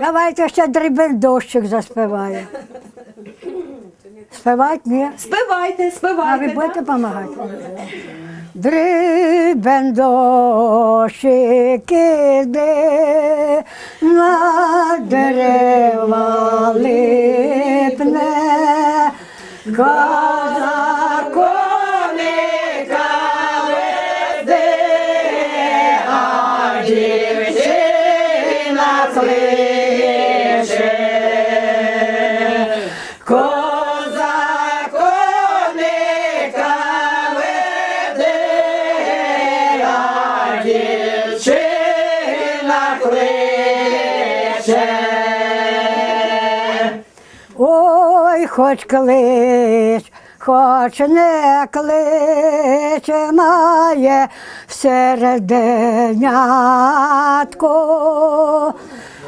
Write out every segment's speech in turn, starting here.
Давайте ще дрібен дощик заспіває. Співати ні? Співайте, А ви будете допомагати? Дрібен дощик іде, на дерева липне, кличе. Ой, хоч клич, хоч не кличе, має середенятко.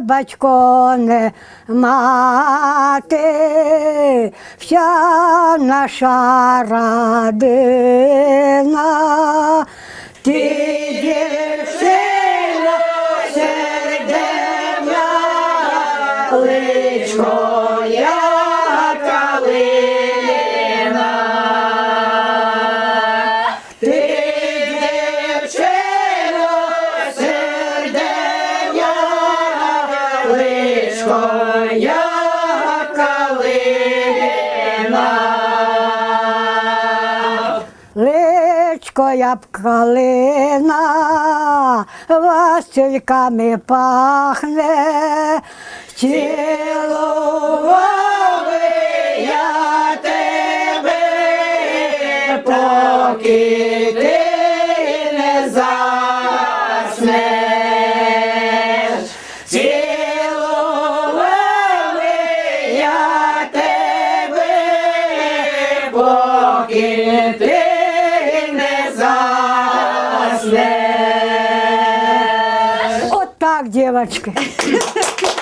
Батько, не мати, вся наша родина, ти дівчина серденья, личко я личко калина. Личко я б калина, васильками пахне, цілував би я тебе, поки поки ти не заснеш. От так, дівчатки.